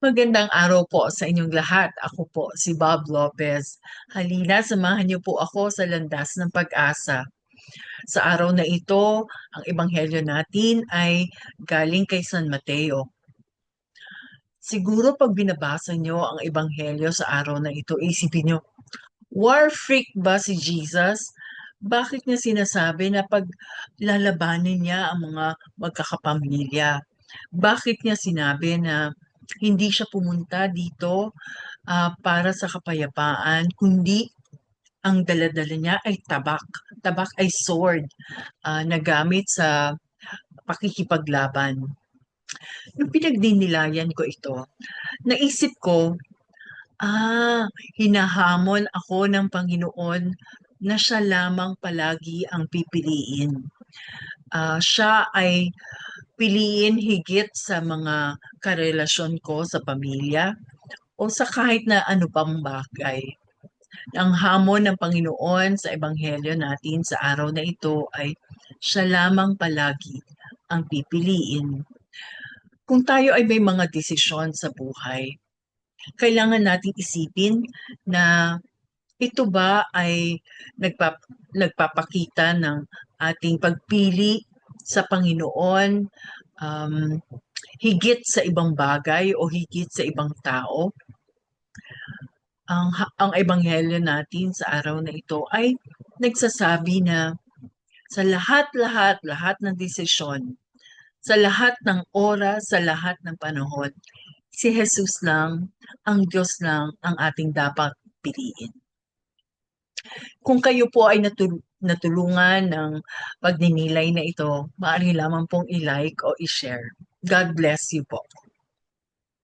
Magandang araw po sa inyong lahat. Ako po si Bob Lopez. Halina, samahan niyo po ako sa landas ng pag-asa. Sa araw na ito, ang ebanghelyo natin ay galing kay San Mateo. Siguro pag binabasa niyo ang ebanghelyo sa araw na ito, isipin niyo, war freak ba si Jesus? Bakit niya sinasabi na pag lalabanin niya ang mga magkakapamilya? Bakit niya sinabi na hindi siya pumunta dito ah, para sa kapayapaan, kundi ang daladala niya ay tabak. Tabak ay sword ah, na gamit sa pakikipaglaban. Nung pinagdinilayan ko ito, naisip ko, ah, hinahamon ako ng Panginoon na siya lamang palagi ang pipiliin. Ah, siya ay piliin higit sa mga karelasyon ko sa pamilya o sa kahit na ano pang bagay. Ang hamon ng Panginoon sa Ebanghelyo natin sa araw na ito ay siya lamang palagi ang pipiliin. Kung tayo ay may mga desisyon sa buhay, kailangan nating isipin na ito ba ay nagpap nagpapakita ng ating pagpili sa Panginoon um, higit sa ibang bagay o higit sa ibang tao. Ang, ang ebanghelyo natin sa araw na ito ay nagsasabi na sa lahat-lahat, lahat ng desisyon, sa lahat ng oras, sa lahat ng panahon, si Jesus lang, ang Diyos lang ang ating dapat piliin. Kung kayo po ay natul- natulungan ng pagninilay na ito, maaari lamang pong i-like o i-share. God bless you po.